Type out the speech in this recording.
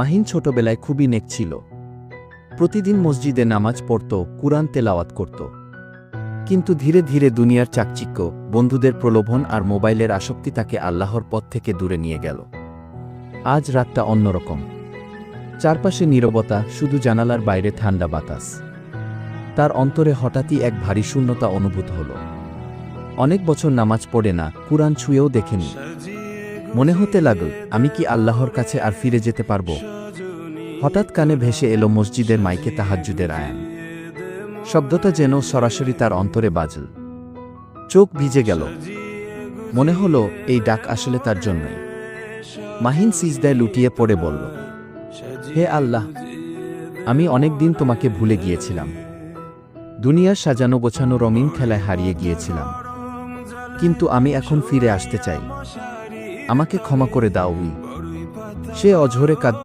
মাহিন ছোটবেলায় খুবই নেক ছিল। প্রতিদিন মসজিদে নামাজ পড়ত, কুরআন তেলাওয়াত করত। কিন্তু ধীরে ধীরে দুনিয়ার চাকচিক্য, বন্ধুদের প্রলোভন আর মোবাইলের আসক্তি তাকে আল্লাহর পথ থেকে দূরে নিয়ে গেল। আজ রাতটা অন্যরকম। চারপাশে নীরবতা, শুধু জানালার বাইরে ঠান্ডা বাতাস। তার অন্তরে হঠাৎই এক ভারী শূন্যতা অনুভূত হল। অনেক বছর নামাজ পড়ে না, কুরআন ছুঁয়েও দেখেনি। মনে হতে লাগল, আমি কি আল্লাহর কাছে আর ফিরে যেতে পারব? হঠাৎ কানে ভেসে এলো মসজিদের মাইকে তাহাজ্জুদের আয়ান। শব্দটা যেন সরাসরি তার অন্তরে বাজল। চোখ ভিজে গেল। মনে হলো, এই ডাক আসলে তার জন্যই। মাহিন সিজদায় লুটিয়ে পড়ে বলল, হে আল্লাহ, আমি অনেক দিন তোমাকে ভুলে গিয়েছিলাম। দুনিয়ার সাজানো গোছানো রঙিন খেলায় হারিয়ে গিয়েছিলাম। কিন্তু আমি এখন ফিরে আসতে চাই। আমাকে ক্ষমা করে দাও সে অঝরে কাঁদ